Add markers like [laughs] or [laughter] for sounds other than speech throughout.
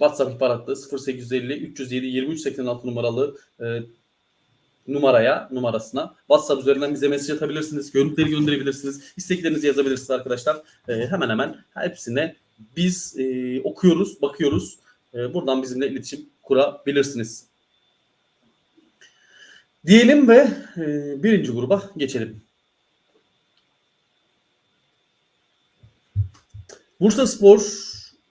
WhatsApp ihbar hattı 0850 307 2386 numaralı e, numaraya, numarasına WhatsApp üzerinden bize mesaj atabilirsiniz. Görüntüleri gönderebilirsiniz. isteklerinizi yazabilirsiniz arkadaşlar. E, hemen hemen hepsine biz e, okuyoruz, bakıyoruz. E, buradan bizimle iletişim kurabilirsiniz. Diyelim ve e, birinci gruba geçelim. Bursa Spor,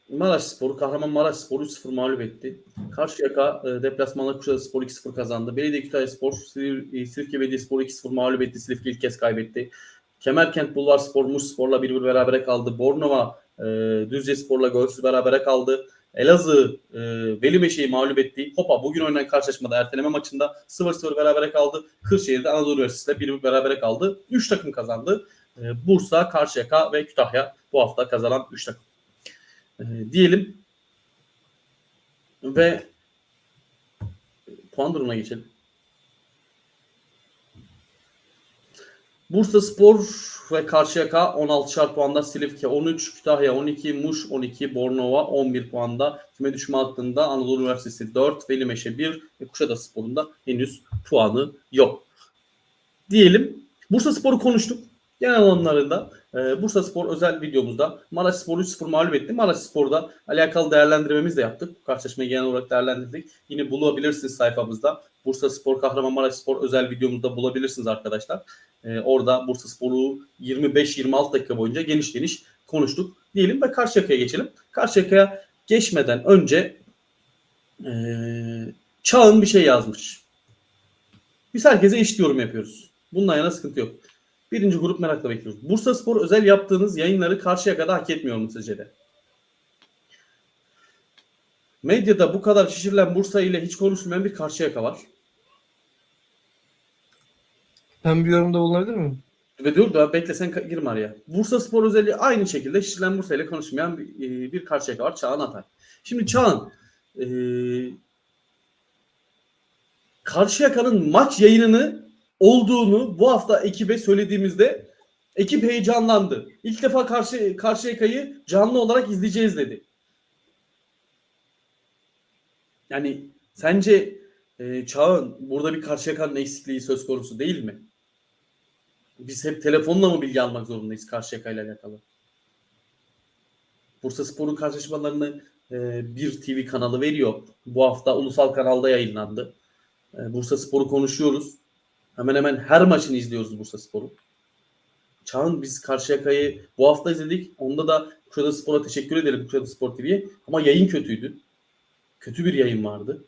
Maraş Spor, Kahramanmaraş Spor 3-0 mağlup etti. Karşıyaka e, deplasmanda Kuşadası Spor 2-0 kazandı. Belediye Kütahya Spor, Sil- e, Silifke Belediye Spor 2-0 mağlup etti. Silifke ilk kez kaybetti. Kemerkent Bulvar Spor, Muş Spor'la 1-1 berabere kaldı. Bornova, e, Düzce Spor'la golsüz berabere kaldı. Elazığ, e, Velimeşe'yi mağlup etti. Hopa bugün oynanan karşılaşmada erteleme maçında 0-0 berabere kaldı. Kırşehir'de Anadolu Üniversitesi'yle 1-1 berabere kaldı. 3 takım kazandı. E, Bursa, Karşıyaka ve Kütahya bu hafta kazanan 3 takım. E, diyelim ve puan durumuna geçelim. Bursa Spor ve Karşıyaka 16'şar puanda, Silifke 13, Kütahya 12, Muş 12, Bornova 11 puanda. Küme düşme hattında Anadolu Üniversitesi 4, Velimeşe 1 ve Kuşadası Spor'un da henüz puanı yok. Diyelim Bursa Spor'u konuştuk. Genel alanlarında e, Bursa Spor özel videomuzda Maraş Spor 3-0 mağlup etti. Maraş Spor'da alakalı değerlendirmemizi de yaptık. Karşılaşmayı genel olarak değerlendirdik. Yine bulabilirsiniz sayfamızda. Bursa Spor Kahramanmaraş Spor özel videomuzda bulabilirsiniz arkadaşlar. E, orada Bursa Spor'u 25-26 dakika boyunca geniş geniş konuştuk. Diyelim ve Karşıyaka'ya geçelim. Karşıyaka'ya geçmeden önce e, Çağın bir şey yazmış. Biz herkese eşit yorum yapıyoruz. Bundan yana sıkıntı yok. Birinci grup merakla bekliyoruz. Bursa Spor özel yaptığınız yayınları karşıya kadar hak etmiyor mu sizce de? Medyada bu kadar şişirilen Bursa ile hiç konuşulmayan bir karşıyaka var. Ben bir yorumda bulunabilir miyim? Ve dur da bekle sen girme araya. Bursa Spor özelliği aynı şekilde şişirilen Bursa ile konuşmayan bir, e, bir karşıyaka var. Çağan Atay. Şimdi Çağan e, Karşıyaka'nın maç yayınını olduğunu bu hafta ekibe söylediğimizde ekip heyecanlandı. İlk defa karşı Karşıyaka'yı canlı olarak izleyeceğiz dedi. Yani sence e, Çağın burada bir Karşıyaka'nın eksikliği söz konusu değil mi? Biz hep telefonla mı bilgi almak zorundayız Karşıyaka ile alakalı? Bursa Spor'un karşılaşmalarını e, bir TV kanalı veriyor. Bu hafta ulusal kanalda yayınlandı. E, Bursa Spor'u konuşuyoruz. Hemen hemen her maçını izliyoruz Bursa Spor'u. Çağın biz Karşıyaka'yı bu hafta izledik. Onda da Kuşadası Spor'a teşekkür ederim Kuşadası Spor TV'ye. Ama yayın kötüydü. Kötü bir yayın vardı.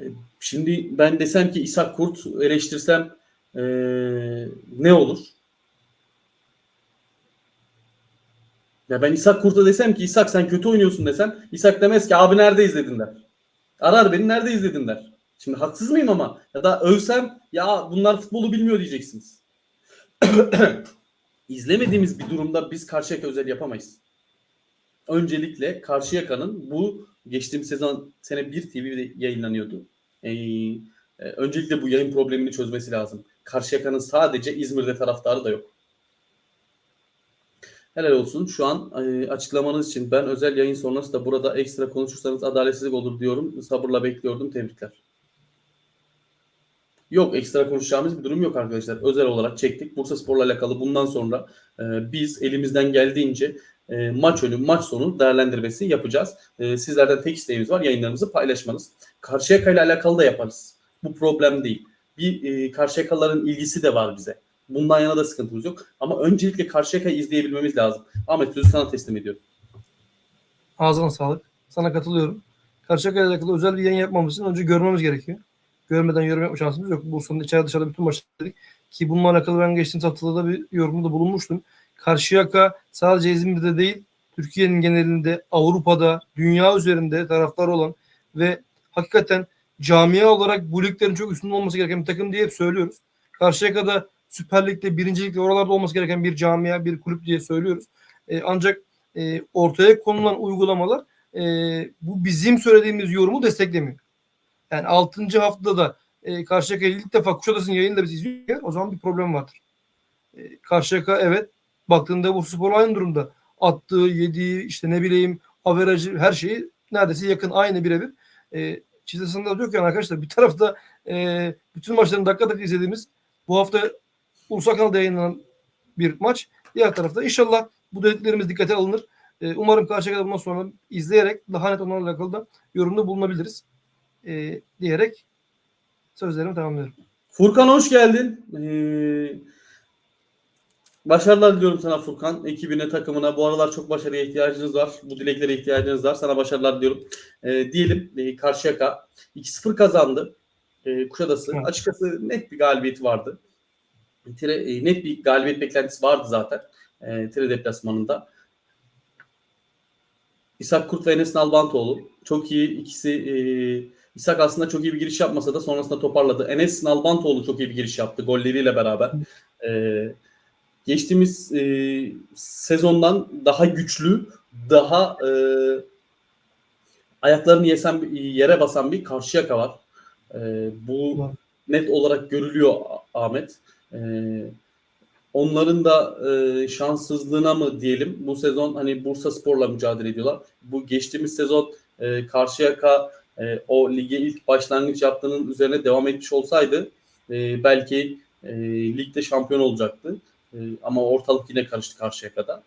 E, Şimdi ben desem ki İshak Kurt eleştirsem e, ne olur? Ya ben İshak Kurt'a desem ki İshak sen kötü oynuyorsun desem İshak demez ki abi nerede izledin der. Arar beni nerede izledin der. Şimdi haksız mıyım ama? Ya da övsem ya bunlar futbolu bilmiyor diyeceksiniz. [clears throat] İzlemediğimiz bir durumda biz Karşıyaka özel yapamayız. Öncelikle Karşıyaka'nın bu geçtiğimiz sezon sene 1 TV'de yayınlanıyordu. Ee, öncelikle bu yayın problemini çözmesi lazım. Karşıyaka'nın sadece İzmir'de taraftarı da yok. Helal olsun. Şu an e, açıklamanız için ben özel yayın sonrası da burada ekstra konuşursanız adaletsizlik olur diyorum. Sabırla bekliyordum. Tebrikler. Yok ekstra konuşacağımız bir durum yok arkadaşlar. Özel olarak çektik. Bursa Spor'la alakalı bundan sonra e, biz elimizden geldiğince e, maç önü maç sonu değerlendirmesi yapacağız. E, sizlerden tek isteğimiz var yayınlarımızı paylaşmanız. Karşıyaka ile alakalı da yaparız. Bu problem değil. Bir e, Karşıyakalıların ilgisi de var bize. Bundan yana da sıkıntımız yok. Ama öncelikle Karşıyaka'yı izleyebilmemiz lazım. Ahmet sözü sana teslim ediyorum. Ağzına sağlık. Sana katılıyorum. Karşıyaka ile alakalı özel bir yayın yapmamız için önce görmemiz gerekiyor. Görmeden yorum yapma şansımız yok. Bursa'nın içeride dışarıda bütün maçları izledik. Ki bununla alakalı ben geçtiğimiz haftada da bir yorumda bulunmuştum. Karşıyaka sadece İzmir'de değil, Türkiye'nin genelinde, Avrupa'da, dünya üzerinde taraftar olan ve hakikaten camia olarak bu liglerin çok üstünde olması gereken bir takım diye hep söylüyoruz. Karşıyaka'da Süper Lig'de, Birinci Lig'de oralarda olması gereken bir camia, bir kulüp diye söylüyoruz. E, ancak e, ortaya konulan uygulamalar e, bu bizim söylediğimiz yorumu desteklemiyor. Yani 6. haftada da e, Karşıyaka ilk defa Kuşadası'nın yayını da biz izliyoruz. O zaman bir problem vardır. E, Karşıyaka evet baktığında Bursaspor aynı durumda. Attığı, yediği işte ne bileyim averajı her şeyi neredeyse yakın aynı birebir. E, çizgisinde diyor ki arkadaşlar bir tarafta e, bütün maçların dakika dakika izlediğimiz bu hafta Ulusal kanalda yayınlanan bir maç. Diğer tarafta inşallah bu dediklerimiz dikkate alınır. E, umarım karşı kadar bundan sonra izleyerek daha net onlarla alakalı da yorumda bulunabiliriz. E, diyerek sözlerimi tamamlıyorum. Furkan hoş geldin. Ee, başarılar diliyorum sana Furkan. Ekibine, takımına. Bu aralar çok başarıya ihtiyacınız var. Bu dileklere ihtiyacınız var. Sana başarılar diliyorum. Ee, diyelim e, Karşıyaka 2-0 kazandı. E, Kuşadası. Evet. Açıkçası net bir galibiyeti vardı. Tire, e, net bir galibiyet beklentisi vardı zaten. E, Tire deplasmanında. İshak Kurt ve Enes Nalbantoğlu. Çok iyi ikisi e, İshak aslında çok iyi bir giriş yapmasa da sonrasında toparladı. Enes Nalbantoğlu çok iyi bir giriş yaptı golleriyle beraber. E, geçtiğimiz e, sezondan daha güçlü, daha e, ayaklarını yesen, yere basan bir Karşıyaka var. E, bu net olarak görülüyor Ahmet. E, onların da e, şanssızlığına mı diyelim bu sezon hani Bursa Spor'la mücadele ediyorlar. Bu geçtiğimiz sezon e, Karşıyaka e, o lige ilk başlangıç yaptığının üzerine devam etmiş olsaydı e, belki e, ligde şampiyon olacaktı. E, ama ortalık yine karıştı Karşıyaka'da.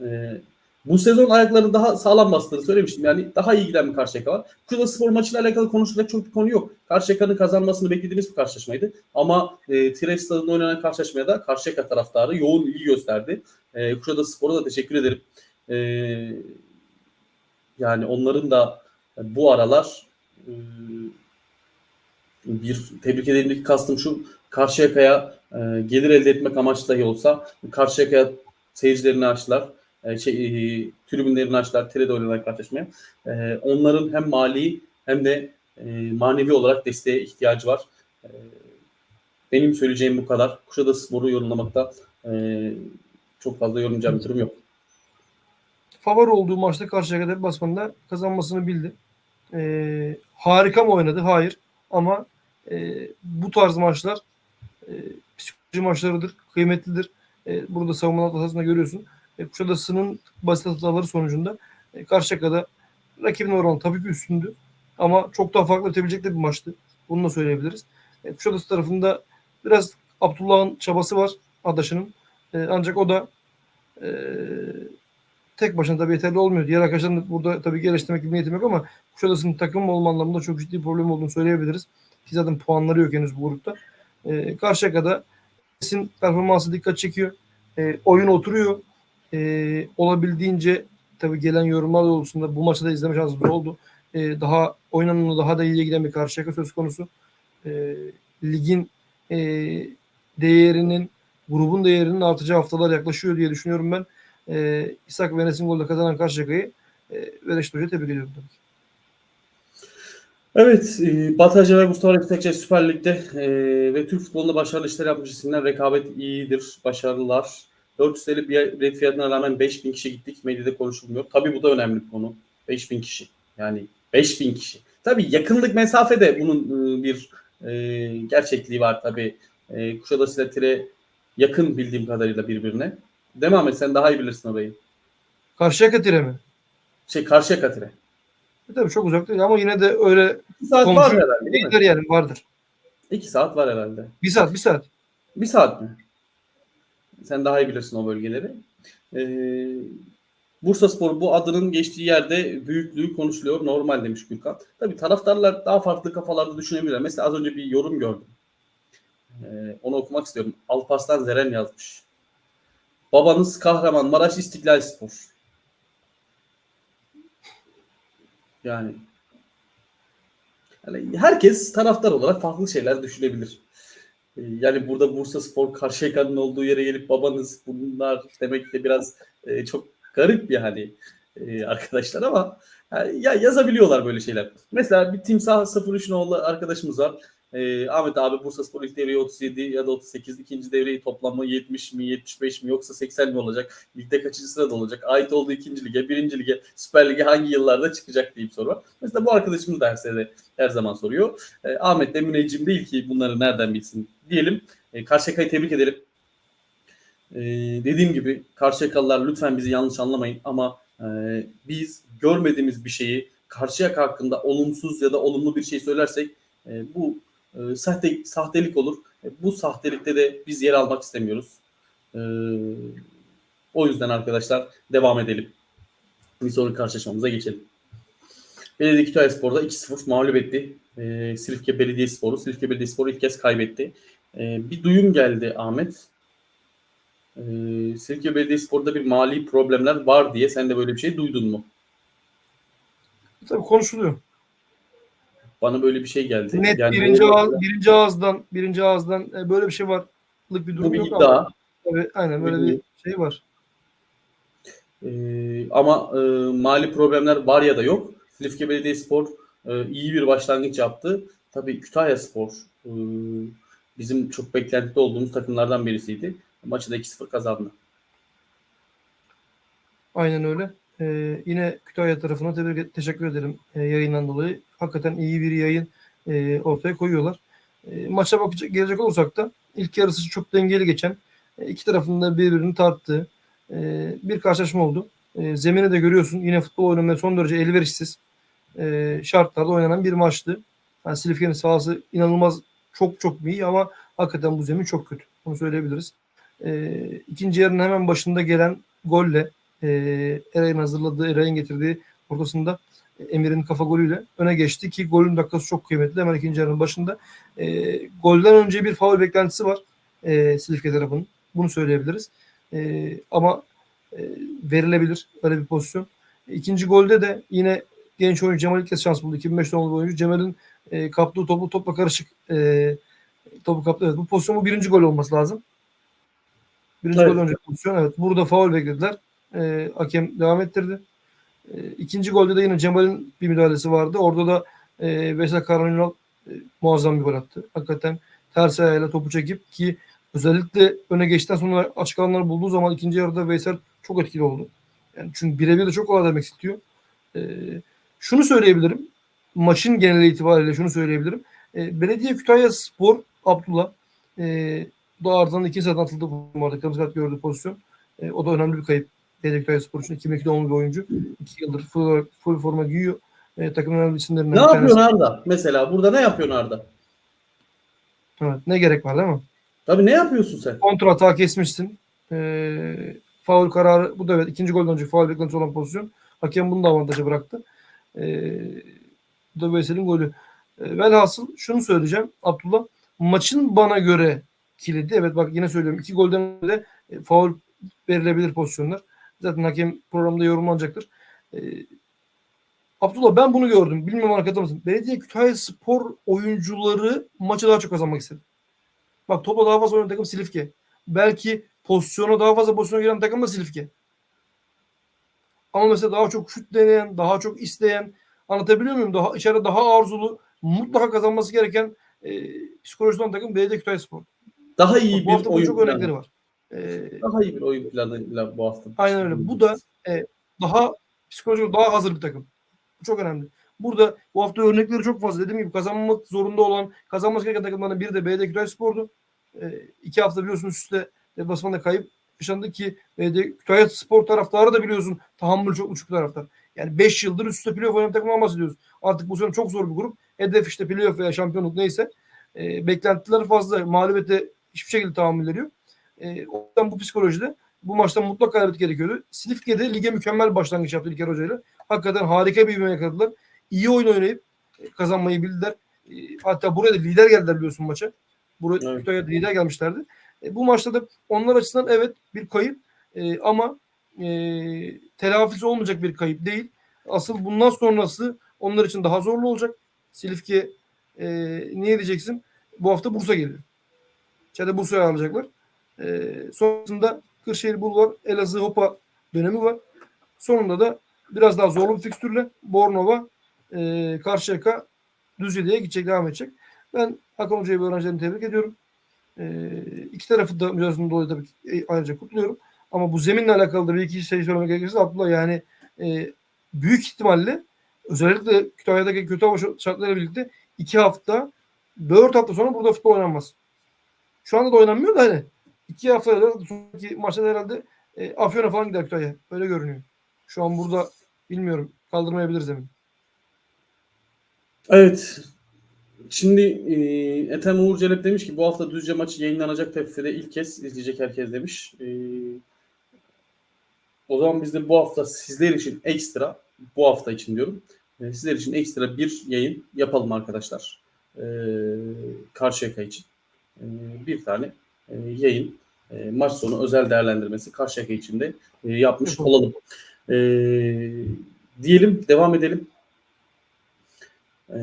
E, bu sezon ayaklarını daha sağlam bastığını söylemiştim. Yani daha iyi giden bir Karşıyaka var. Kuşadası Spor maçıyla alakalı konuşacak çok bir konu yok. Karşıyaka'nın kazanmasını beklediğimiz bir karşılaşmaydı. Ama e, Tire Stadı'nda oynanan karşılaşmaya da Karşıyaka taraftarı yoğun ilgi gösterdi. E, Kuşadası Spor'a da teşekkür ederim. E, yani onların da bu aralar bir tebrik edelimdeki kastım şu Karşıyaka'ya e, gelir elde etmek amaçlı dahi olsa Karşıyaka'ya seyircilerini açtılar. E, şey, e, tribünlerini açtılar. Tire'de oynanan karşılaşmaya. E, onların hem mali hem de e, manevi olarak desteğe ihtiyacı var. E, benim söyleyeceğim bu kadar. Kuşadası Spor'u yorumlamakta e, çok fazla yorumlayacağım bir durum yok. favori olduğu maçta Karşıyaka deplasmanında kazanmasını bildi. Ee, harika mı oynadı? Hayır. Ama e, bu tarz maçlar e, psikoloji maçlarıdır. Kıymetlidir. E, burada savunma noktasında görüyorsun. E, Kuşadası'nın basit hataları sonucunda e, Karşıyaka'da rakibin oranı tabii ki üstündü. Ama çok daha farklı ötebilecek de bir maçtı. Bunu da söyleyebiliriz. E, Kuşadası tarafında biraz Abdullah'ın çabası var adaşının. E, ancak o da e, tek başına tabii yeterli olmuyor. Diğer arkadaşların da burada tabii ki eleştirmek gibi niyetim yok ama Kuşadası'nın takım olma anlamında çok ciddi bir problem olduğunu söyleyebiliriz. Ki zaten puanları yok henüz bu grupta. E, Karşıyaka'da kesin performansı dikkat çekiyor. E, oyun oturuyor. E, olabildiğince tabii gelen yorumlar doğrultusunda bu maçı da izleme şansımız oldu. E, daha oynanımı daha da iyiye giden bir Karşıyaka söz konusu. E, ligin e, değerinin grubun değerinin artacağı haftalar yaklaşıyor diye düşünüyorum ben. E, İshak ve Enes'in golde kazanan Karşıyaka'yı e, ve Reşit Hoca'yı tebrik ediyorum tabii ki. Evet, e, Batı Hoca ve Mustafa Tekçe Süper Lig'de e, ve Türk futbolunda başarılı işler yapmış isimler. Rekabet iyidir, başarılılar. 400 TL bir bilet fiyatına rağmen 5000 kişi gittik. Medyada konuşulmuyor. Tabii bu da önemli bir konu. 5000 kişi. Yani 5000 kişi. Tabii yakınlık mesafede bunun e, bir e, gerçekliği var tabii. E, Kuşadası ile Tire yakın bildiğim kadarıyla birbirine. Değil mi Ahmet? Sen daha iyi bilirsin orayı. Karşıyaka tire mi? Şey Karşıyaka Tire. E, tabii çok uzak değil ama yine de öyle 2 saat Komşu- var herhalde değil mi? yani vardır. 2 saat var herhalde. Bir saat bir saat. Bir saat mi? Sen daha iyi bilirsin o bölgeleri. Ee, Bursa Spor bu adının geçtiği yerde büyüklüğü konuşuluyor. Normal demiş Gürkan. Tabii taraftarlar daha farklı kafalarda düşünebilirler. Mesela az önce bir yorum gördüm. Ee, onu okumak istiyorum. Alparslan Zeren yazmış. Babanız kahraman Maraş İstiklal Spor. Yani yani herkes taraftar olarak farklı şeyler düşünebilir. Ee, Yani burada Bursa Spor Karşıyaka'nın olduğu yere gelip babanız bunlar demek de biraz e, çok garip bir hani e, arkadaşlar ama yani ya yazabiliyorlar böyle şeyler. Mesela bir Timsah 03 nolu arkadaşımız var. E, Ahmet abi Bursa Spor ilk devreyi 37 ya da 38, ikinci devreyi toplamı 70 mi 75 mi yoksa 80 mi olacak? Ligde kaçıncı sırada olacak? Ait olduğu ikinci lige, birinci lige, Süper Lig'e hangi yıllarda çıkacak diye bir soru. Mesela bu arkadaşımız da her sene her zaman soruyor. E, Ahmet de müneccim değil ki bunları nereden bilsin diyelim. E, Karşıyaka'yı tebrik edelim. E, dediğim gibi Karşıyakalılar lütfen bizi yanlış anlamayın ama e, biz görmediğimiz bir şeyi Karşıyaka hakkında olumsuz ya da olumlu bir şey söylersek e, bu e, sahte sahtelik olur. E, bu sahtelikte de biz yer almak istemiyoruz. E, o yüzden arkadaşlar devam edelim. Bir sonraki karşılaşmamıza geçelim. Belediye Kütahya Spor'da 2-0 mağlup etti. E, Silifke Belediyespor'u. Silifke Belediyespor'u ilk kez kaybetti. E, bir duyum geldi Ahmet. E, Silifke Belediyespor'da bir mali problemler var diye sen de böyle bir şey duydun mu? Tabii konuşuluyor. Bana böyle bir şey geldi. Net Yani birinci, ağız, birinci ağızdan birinci ağızdan e, böyle bir şey varlık bir durum bu bir yok iddia. ama tabii, aynen böyle bir şey var. Ee, ama e, mali problemler var ya da yok. Silifke Belediyespor e, iyi bir başlangıç yaptı. Tabii Kütahya Spor e, bizim çok beklentide olduğumuz takımlardan birisiydi. Maçı da 2-0 kazandı. Aynen öyle. Ee, yine Kütahya tarafına tebrik teşekkür ederim e, yayından dolayı. Hakikaten iyi bir yayın e, ortaya koyuyorlar. E, maça bakacak gelecek olursak da ilk yarısı çok dengeli geçen, e, iki tarafında birbirini tarttığı e, bir karşılaşma oldu. E, zemini de görüyorsun. Yine futbol oynamaya son derece elverişsiz e, şartlarda oynanan bir maçtı. Yani Silifke'nin sahası inanılmaz çok çok iyi ama hakikaten bu zemin çok kötü. Bunu söyleyebiliriz. E, ikinci yarının hemen başında gelen golle e, Eray'ın hazırladığı, Eray'ın getirdiği ortasında e, Emir'in kafa golüyle öne geçti ki golün dakikası çok kıymetli. Hemen ikinci yarının başında. E, golden önce bir faul beklentisi var e, Silifke tarafının. Bunu söyleyebiliriz. E, ama e, verilebilir öyle bir pozisyon. İkinci golde de yine genç oyuncu Cemal ilk kez şans buldu. 2005 doğumlu oyuncu. Cemal'in e, kaptığı topu topla karışık e, topu kaptı. Evet, bu pozisyon bu birinci gol olması lazım. Birinci Evet. gol önce pozisyon. Evet. Burada faul beklediler. E, hakem devam ettirdi. E, ikinci golde de yine Cemal'in bir müdahalesi vardı. Orada da e, Veysel Karan Ünal e, muazzam bir gol attı. Hakikaten ters ayağıyla topu çekip ki özellikle öne geçten sonra açık alanları bulduğu zaman ikinci yarıda Veysel çok etkili oldu. Yani çünkü birebir de çok kolay demek istiyor. E, şunu söyleyebilirim. Maçın genel itibariyle şunu söyleyebilirim. E, Belediye Kütahya Spor Abdullah e, da ardından iki saat atıldı bu arada. Kırmızı kart gördü pozisyon. E, o da önemli bir kayıp. Kütahya Spor için 2002 doğumlu bir oyuncu. İki yıldır full, full forma giyiyor. E, takımın önemli isimlerinden Ne bir tanesi. yapıyorsun Arda? Mesela burada ne yapıyorsun Arda? Evet, ne gerek var değil mi? Tabii ne yapıyorsun sen? Kontra hata kesmişsin. E, faul kararı bu da evet ikinci golden önce faul beklentisi olan pozisyon. Hakem bunu da avantaja bıraktı. E, bu da Veysel'in golü. E, velhasıl şunu söyleyeceğim Abdullah. Maçın bana göre kilidi. Evet bak yine söylüyorum. iki golden de e, faul verilebilir pozisyonlar. Zaten hakem programda yorumlanacaktır. E, Abdullah ben bunu gördüm. Bilmiyorum arkada mısın? Belediye Kütahya Spor oyuncuları maçı daha çok kazanmak istedi. Bak topla daha fazla oynayan takım Silifke. Belki pozisyona daha fazla pozisyona giren takım da Silifke. Ama mesela daha çok şut deneyen, daha çok isteyen, anlatabiliyor muyum? Daha içeride daha arzulu, mutlaka kazanması gereken e, psikolojiden takım Belediye Kütahya Spor. Daha iyi Bu bir oyun çok planı. örnekleri var. E, Daha iyi bir oyun planıyla bu hafta. Aynen öyle. Bu da e, daha psikolojik daha hazır bir takım. Bu çok önemli. Burada bu hafta örnekleri çok fazla. Dediğim gibi kazanmak zorunda olan, kazanması gereken takımlardan biri de BD Kütahya Spor'du. E, iki hafta biliyorsunuz üst üste deplasmanda kayıp yaşandı ki BD Kütahya Spor taraftarı da biliyorsun tahammül çok uçuk taraftar. Yani 5 yıldır üst üste playoff oynayan takımdan bahsediyoruz. Artık bu sene çok zor bir grup. Hedef işte playoff veya şampiyonluk neyse. E, beklentiler fazla. Mağlubiyete hiçbir şekilde tahammülleri yok. E, o yüzden bu psikolojide bu maçta mutlak galibiyet gerekiyordu. Silifke'de lige mükemmel başlangıç yaptı İlker Hoca ile. Hakikaten harika bir ivme yakaladılar. İyi oyun oynayıp e, kazanmayı bildiler. E, Hatta buraya da lider geldiler biliyorsun maça. Buraya Evet. Kütahya'da lider gelmişlerdi. E, bu maçta da onlar açısından evet bir kayıp E, ama e, telafisi olmayacak bir kayıp değil. Asıl bundan sonrası onlar için daha zorlu olacak. Silifke e, niye diyeceksin? Bu hafta Bursa geliyor. İçeride Bursa'ya alacaklar. E, sonrasında Kırşehir Bulvar, Elazığ Hopa dönemi var. Sonunda da biraz daha zorlu bir fikstürle Bornova, e, Karşıyaka, Düzce'ye gidecek, devam edecek. Ben Hakan Hoca'yı ve öğrencilerini tebrik ediyorum. E, iki tarafı da mücadelesinden dolayı tabii e, ayrıca kutluyorum. Ama bu zeminle alakalı da bir iki şey söylemek gerekirse Abdullah yani e, büyük ihtimalle özellikle Kütahya'daki kötü hava şartlarıyla birlikte iki hafta, dört hafta sonra burada futbol oynanmaz. Şu anda da oynanmıyor da hani iki hafta sonraki maçta da herhalde e, Afyon'a falan gider Kütahya. Öyle görünüyor. Şu an burada bilmiyorum. Kaldırmayabilir zemin. Evet. Şimdi e, Ethem Uğur Celep demiş ki bu hafta Düzce maçı yayınlanacak TFF'de ilk kez izleyecek herkes demiş. E, o zaman biz de bu hafta sizler için ekstra, bu hafta için diyorum, e, sizler için ekstra bir yayın yapalım arkadaşlar. E, Karşıyaka için. E, bir tane e, yayın, e, maç sonu özel değerlendirmesi Karşıyaka için de e, yapmış olalım. E, diyelim, devam edelim. E,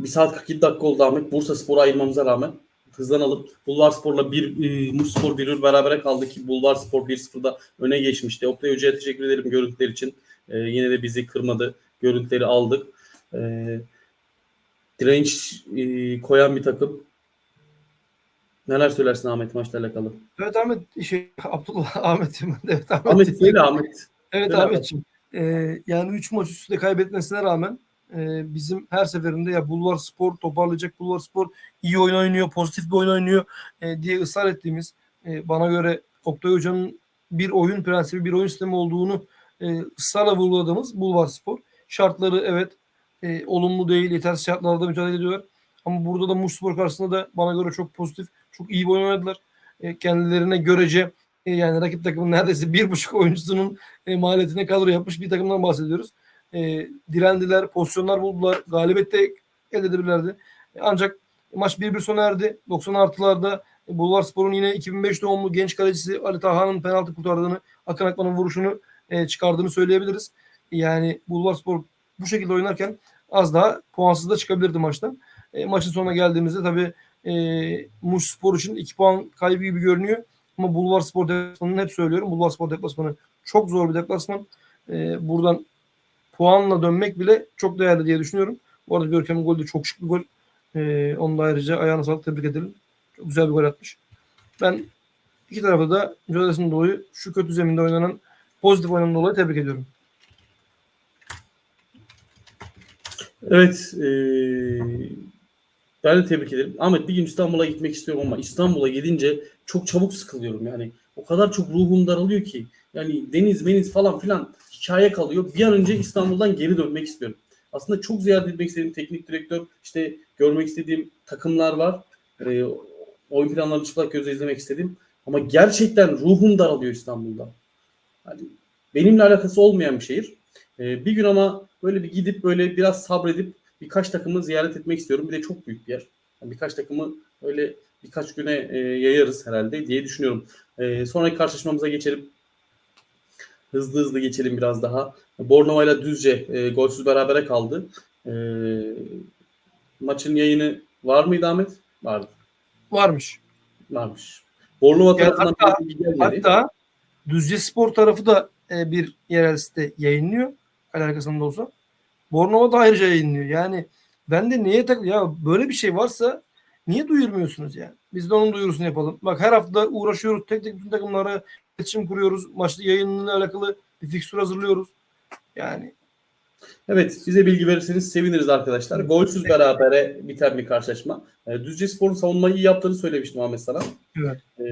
bir saat 47 dakika oldu Ahmet. Bursa Spor'a ayırmamıza rağmen hızlanalım. Bulvar Spor'la bir e, Muş Spor bir berabere kaldı ki Bulvar Spor 1-0'da öne geçmişti. Oktay Hoca'ya teşekkür ederim görüntüler için. E, yine de bizi kırmadı. Görüntüleri aldık. E, direnç e, koyan bir takım. Neler söylersin Ahmet maçla alakalı? Evet Ahmet şey Abdullah [laughs] Ahmet diyeyim ben de. Evet Ahmet. Ahmet söyle Ahmet. Evet Ahmetciğim. Ee, yani 3 maç üst üste kaybetmesine rağmen e, bizim her seferinde ya Bulvar Spor toparlayacak Bulvar Spor iyi oyun oynuyor, pozitif bir oyun oynuyor e, diye ısrar ettiğimiz e, bana göre Oktay Hoca'nın bir oyun prensibi, bir oyun sistemi olduğunu e, ısrarla vurguladığımız Bulvar Spor. Şartları evet e, olumlu değil, yetersiz şartlarda mücadele ediyorlar. Ama burada da Muş Spor karşısında da bana göre çok pozitif, çok iyi oynadılar. E, kendilerine görece e, yani rakip takımın neredeyse bir buçuk oyuncusunun e, maliyetine kadro yapmış bir takımdan bahsediyoruz. E, direndiler, pozisyonlar buldular, galibiyet de elde edebilirlerdi. Ancak maç 1-1 sona erdi. 90 artılarda e, Bulvar Spor'un yine 2005 doğumlu genç kalecisi Ali Taha'nın penaltı kurtardığını, Akın Akman'ın vuruşunu çıkardığını söyleyebiliriz. Yani Bulvar Spor bu şekilde oynarken az daha puansız da çıkabilirdi maçtan. E, maçın sonuna geldiğimizde tabii e, Muş Spor için 2 puan kaybı gibi görünüyor. Ama Bulvar Spor deplasmanını hep söylüyorum. Bulvar Spor deplasmanı çok zor bir deplasman. Ee, buradan puanla dönmek bile çok değerli diye düşünüyorum. Bu arada Görkem'in golü de çok şık bir gol. Ee, onu da ayrıca ayağına sağlık tebrik edelim. Çok güzel bir gol atmış. Ben iki tarafı da mücadelesinden dolayı şu kötü zeminde oynanan pozitif oyundan dolayı tebrik ediyorum. Evet. eee, ben de tebrik ederim. Ahmet bir gün İstanbul'a gitmek istiyorum ama İstanbul'a gidince çok çabuk sıkılıyorum. Yani o kadar çok ruhum daralıyor ki. Yani deniz meniz falan filan hikaye kalıyor. Bir an önce İstanbul'dan geri dönmek istiyorum. Aslında çok ziyaret etmek istediğim teknik direktör, işte görmek istediğim takımlar var. Eee oyun planlarını çıplak gözle izlemek istedim. Ama gerçekten ruhum daralıyor İstanbul'da. Hani benimle alakası olmayan bir şehir. Ee, bir gün ama böyle bir gidip böyle biraz sabredip birkaç takımı ziyaret etmek istiyorum. Bir de çok büyük bir yer. Yani birkaç takımı öyle birkaç güne e, yayarız herhalde diye düşünüyorum. E, sonraki karşılaşmamıza geçelim. Hızlı hızlı geçelim biraz daha. Bornova ile Düzce e, golsüz berabere kaldı. E, maçın yayını var mıydı Ahmet? Vardı. Varmış. Varmış. Bornova Yani tarafından hatta- bir bilgi. Hatta Düzce Spor tarafı da e, bir yerel site yayınlıyor. Alakasında olsa. Bornova da ayrıca yayınlıyor. Yani ben de niye tak ya böyle bir şey varsa niye duyurmuyorsunuz yani? Biz de onun duyurusunu yapalım. Bak her hafta uğraşıyoruz. Tek tek bütün takımlara iletişim kuruyoruz. Maçlı yayınla alakalı bir fikstür hazırlıyoruz. Yani Evet, bize bilgi verirseniz seviniriz arkadaşlar. Golsüz berabere biten bir karşılaşma. E, Düzce Spor'un savunmayı iyi yaptığını söylemiştim Ahmet sana. Evet. E,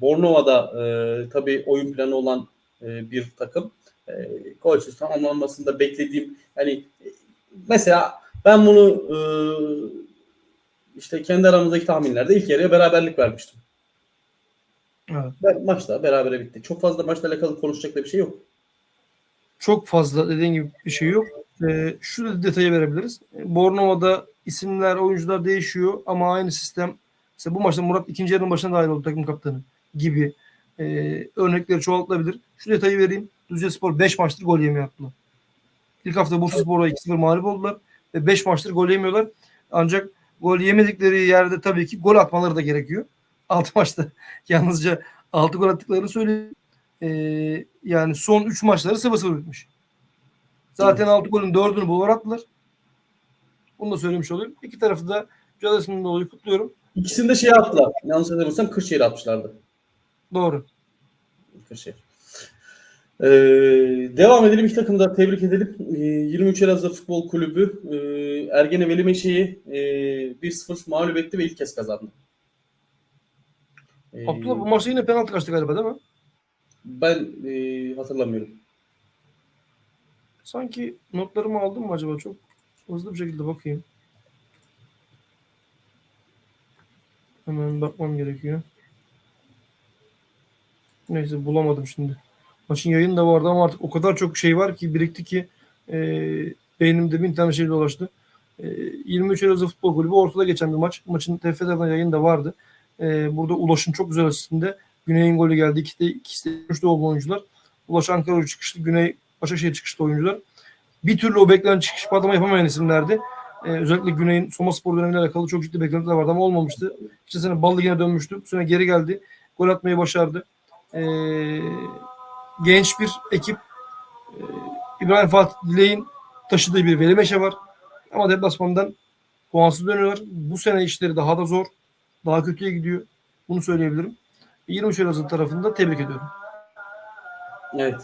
Bornova'da e, tabii oyun planı olan e, bir takım. E, golsüz tamamlanmasında beklediğim hani e, mesela ben bunu e, işte kendi aramızdaki tahminlerde ilk yarıya beraberlik vermiştim. Evet. Ben, maçta berabere bitti. Çok fazla maçla alakalı konuşacak da bir şey yok. çok fazla dediğin gibi bir şey yok. Ee, şu detayı verebiliriz. Bornova'da isimler, oyuncular değişiyor ama aynı sistem. Mesela bu maçta Murat ikinci yarının başına dahil oldu takım kaptanı gibi e, örnekleri çoğaltılabilir. Şu detayı vereyim. Düzce Spor 5 maçtır gol yemiyor Abdullah. İlk hafta Bursa Spor'a 2-0 mağlup oldular ve 5 maçtır gol yemiyorlar. Ancak gol yemedikleri yerde tabii ki gol atmaları da gerekiyor. [laughs] 6 maçta yalnızca 6 gol attıklarını söyleyeyim. Ee, yani son 3 maçları 0-0 bitmiş. Zaten 6 golün 4'ünü bulvar attılar. Bunu da söylemiş olayım. İki tarafı da mücadelesinden dolayı kutluyorum. İkisini de şey attılar. Yanlış hatırlamıyorsam Kırşehir'e atmışlardı. Doğru. Kırşehir. Ee, devam edelim iki takımı da tebrik edelim. Ee, 23 Elazığ Futbol Kulübü e, Ergene Veli Meşe'yi e, 1-0 mağlup etti ve ilk kez kazandı. Ee, Abdullah bu maçta yine penaltı kaçtı galiba değil mi? ben e, hatırlamıyorum. Sanki notlarımı aldım mı acaba çok? Hızlı bir şekilde bakayım. Hemen bakmam gerekiyor. Neyse bulamadım şimdi. Maçın yayını da vardı ama artık o kadar çok şey var ki birikti ki e, beynimde bin tane şey dolaştı. E, 23 Elazığ Futbol Kulübü ortada geçen bir maç. Maçın TFF tarafından yayını da vardı. E, burada Ulaş'ın çok güzel asistinde Güney'in golü geldi. İkisi de, ikisi de oldu oyuncular. Ulaş Ankara çıkışlı, Güney Başakşehir çıkışlı oyuncular. Bir türlü o beklenen çıkış patlama yapamayan isimlerdi. Ee, özellikle Güney'in Soma Spor dönemiyle alakalı çok ciddi beklentiler vardı ama olmamıştı. İşte sene Ballı yine dönmüştü. Bu sene geri geldi. Gol atmayı başardı. Ee, genç bir ekip. Ee, İbrahim Fatih Dilek'in taşıdığı bir Veli Meşe var. Ama deplasmandan puansız dönüyorlar. Bu sene işleri daha da zor. Daha kötüye gidiyor. Bunu söyleyebilirim. 23 Elazığ tarafında tebrik ediyorum. Evet.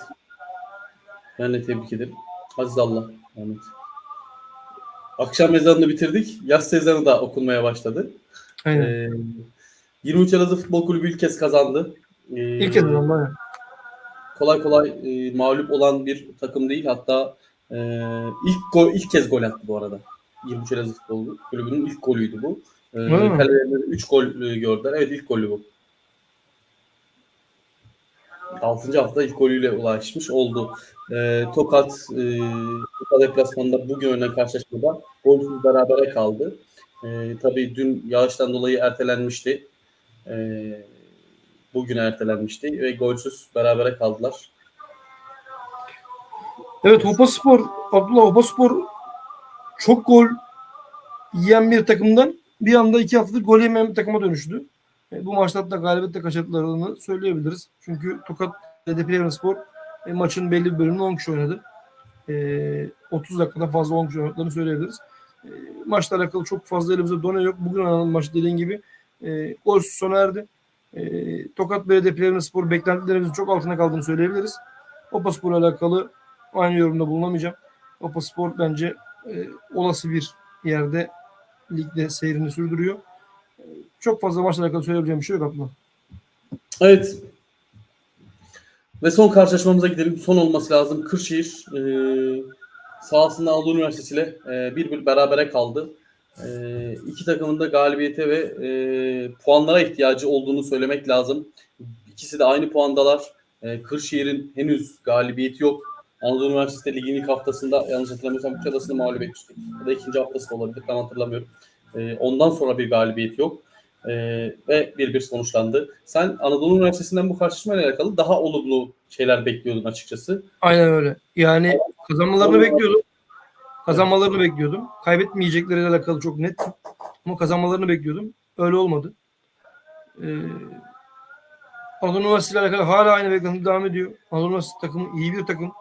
Ben de tebrik ederim. Aziz Allah. Ahmet. Akşam ezanını bitirdik. Yaz ezanı da okunmaya başladı. Aynen. Ee, 23 Elazığ Futbol Kulübü ilk kez kazandı. Ee, İlk ondan. kolay kolay e, mağlup olan bir takım değil. Hatta e, ilk gol, ilk kez gol attı bu arada. 23 Elazığ Futbol Kulübü'nün ilk golüydü bu. E? Kalelerinde 3 gol e, gördüler. Evet ilk golü bu. 6. hafta ilk golüyle ulaşmış oldu. E, Tokat e, Tokat deplasmanında bugün oynanan karşılaşmada golsüz berabere kaldı. E, tabii dün yağıştan dolayı ertelenmişti. E, bugün ertelenmişti ve golsüz berabere kaldılar. Evet Hopa Spor, Abdullah Hopa Spor çok gol yiyen bir takımdan bir anda iki haftadır gol yemeyen bir takıma dönüştü. E, bu maçta da galibiyetle kaçırdıklarını söyleyebiliriz. Çünkü Tokat Dedepiyeven Spor e, maçın belli bir bölümünü 10 kişi oynadı. E, 30 dakikadan fazla 10 kişi oynadıklarını söyleyebiliriz. E, maçla alakalı çok fazla elimizde done yok. Bugün oynanan maç dediğin gibi e, golsüz sona erdi. E, Tokat Belediye Spor beklentilerimizin çok altına kaldığını söyleyebiliriz. Hopa Spor'la alakalı aynı yorumda bulunamayacağım. Hopa Spor bence e, olası bir yerde ligde seyrini sürdürüyor. E, çok fazla maçla alakalı söyleyebileceğim bir şey yok Abdullah. Evet. Ve son karşılaşmamıza gidelim. Son olması lazım. Kırşehir e, sahasında Anadolu Üniversitesi ile e, bir bir berabere kaldı. E, iki takımın da galibiyete ve e, puanlara ihtiyacı olduğunu söylemek lazım. İkisi de aynı puandalar. E, Kırşehir'in henüz galibiyeti yok. Anadolu Üniversitesi ligin ilk haftasında yanlış hatırlamıyorsam Kuşadası'nı mağlup etmiştik. Ya da ikinci haftası da olabilir. Ben hatırlamıyorum. E, ondan sonra bir galibiyet yok. Ee, ve bir bir sonuçlandı. Sen Anadolu Üniversitesi'nden bu karşılaşmayla alakalı daha olumlu şeyler bekliyordun açıkçası. Aynen öyle. Yani kazanmalarını bekliyordum. Kazanmalarını bekliyordum. Kaybetmeyecekleriyle alakalı çok net. Ama kazanmalarını bekliyordum. Öyle olmadı. Ee, Anadolu Üniversitesi ile alakalı hala aynı beklenti devam ediyor. Anadolu Üniversitesi takımı iyi bir takım.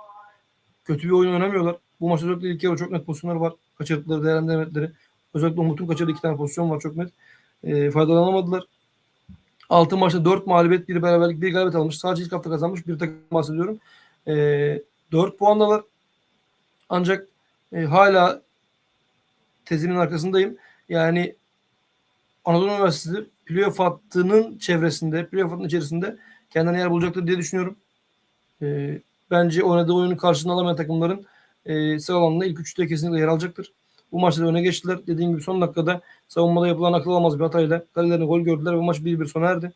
Kötü bir oyun oynamıyorlar. Bu maçta özellikle ilk yarı çok net pozisyonlar var. Kaçırdıkları, değerlendirmeleri. Özellikle Umut'un kaçırdığı iki tane pozisyon var çok net. E, faydalanamadılar. 6 maçta 4 mağlubiyet, bir beraberlik, bir galibiyet almış. Sadece ilk hafta kazanmış bir takım bahsediyorum. E, 4 puandalar. Ancak e, hala tezimin arkasındayım. Yani Anadolu Üniversitesi playoff hattının çevresinde, playoff hattının içerisinde kendine yer bulacaktır diye düşünüyorum. E, bence oynadığı oyunun karşılığını alamayan takımların e, sıralamında ilk üçte kesinlikle yer alacaktır. Bu maçta öne geçtiler. Dediğim gibi son dakikada savunmada yapılan akıl almaz bir hatayla kalelerine gol gördüler ve maç 1-1 sona erdi.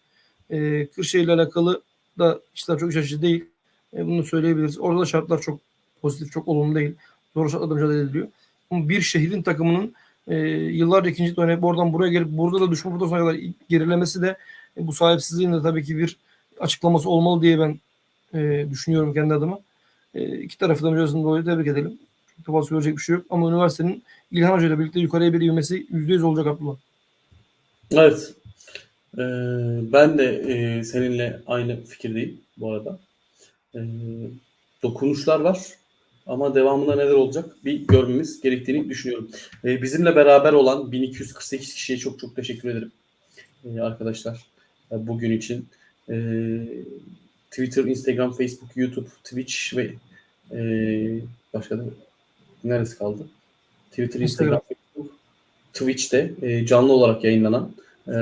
E, Kırşehir ile alakalı da işler çok açıcı değil. E, bunu söyleyebiliriz. Orada da şartlar çok pozitif, çok olumlu değil. Zor şartlarda mücadele ediliyor. Ama bir şehrin takımının e, yıllarca ikinci oynayıp oradan buraya gelip burada da düşme potasına kadar gerilemesi de e, bu sahipsizliğin de tabii ki bir açıklaması olmalı diye ben e, düşünüyorum kendi adıma. E, iki tarafı da mücadelesinden dolayı tebrik edelim. Çok fazla söyleyecek bir şey yok. Ama üniversitenin İlhan Hoca ile birlikte yukarıya bir ivmesi %100 olacak Abdullah. Evet. Ee, ben de e, seninle aynı fikirdeyim bu arada. Ee, dokunuşlar var ama devamında neler olacak bir görmemiz gerektiğini düşünüyorum. Ee, bizimle beraber olan 1248 kişiye çok çok teşekkür ederim ee, arkadaşlar e, bugün için. Ee, Twitter, Instagram, Facebook, YouTube, Twitch ve e, başka da neresi kaldı? Twitter, Instagram, Instagram. Facebook, Twitch'te e, canlı olarak yayınlanan e,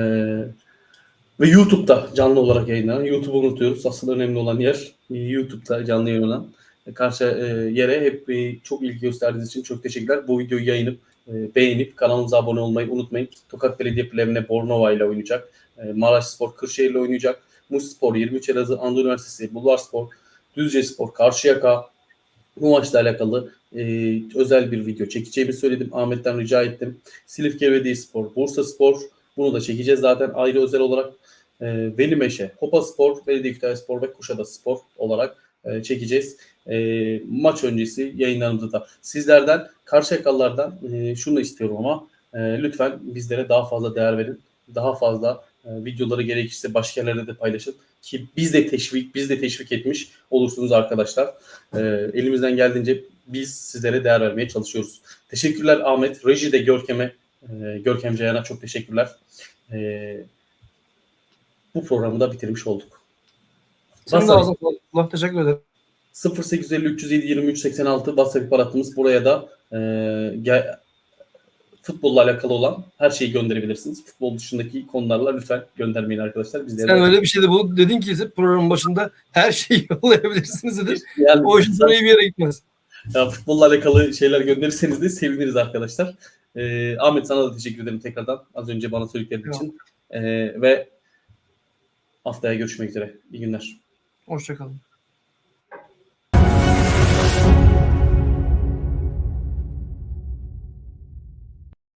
ve YouTube'da canlı olarak yayınlanan. YouTube'u unutuyoruz. Asıl önemli olan yer e, YouTube'da canlı yayınlanan karşı e, yere hep e, çok ilgi gösterdiğiniz için çok teşekkürler. Bu videoyu yayınıp e, beğenip kanalımıza abone olmayı unutmayın. Tokat Belediye Plevne Bornova ile oynayacak. Maraş Spor Kırşehir ile oynayacak. Muş Spor 23 Elazığ Anadolu Üniversitesi Bulvar Spor Düzce Spor Karşıyaka bu maçla alakalı e, özel bir video çekeceğimi söyledim. Ahmet'ten rica ettim. Silifke Belediyespor, Bursa Spor bunu da çekeceğiz zaten ayrı özel olarak. E, Veli Meşe, Hopa Spor, Belediye Spor ve Kuşadası Spor olarak e, çekeceğiz. E, maç öncesi yayınlarımızda da sizlerden, Karşıyakalılardan e, şunu istiyorum ama e, lütfen bizlere daha fazla değer verin. Daha fazla e, videoları gerekirse başka yerlerde de paylaşın ki biz de teşvik biz de teşvik etmiş olursunuz arkadaşlar. E, elimizden geldiğince biz sizlere değer vermeye çalışıyoruz. Teşekkürler Ahmet. Reji de Görkem'e, e, Görkem Ceyhan'a çok teşekkürler. E, bu programı da bitirmiş olduk. Sen de ağzına. Allah teşekkür ederim. 0850 307 23 86 WhatsApp hattımız. Buraya da e, gel- futbolla alakalı olan her şeyi gönderebilirsiniz. Futbol dışındaki konularla lütfen göndermeyin arkadaşlar. Bizlere Sen öyle bir şey de bu dedin ki programın başında her şeyi [laughs] yollayabilirsiniz dedin. yani, O işin sana bir yere gitmez. ya, futbolla alakalı şeyler gönderirseniz de seviniriz arkadaşlar. E, Ahmet sana da teşekkür ederim tekrardan. Az önce bana söylediklerin Yok. için. E, ve haftaya görüşmek üzere. İyi günler. Hoşçakalın. Bye.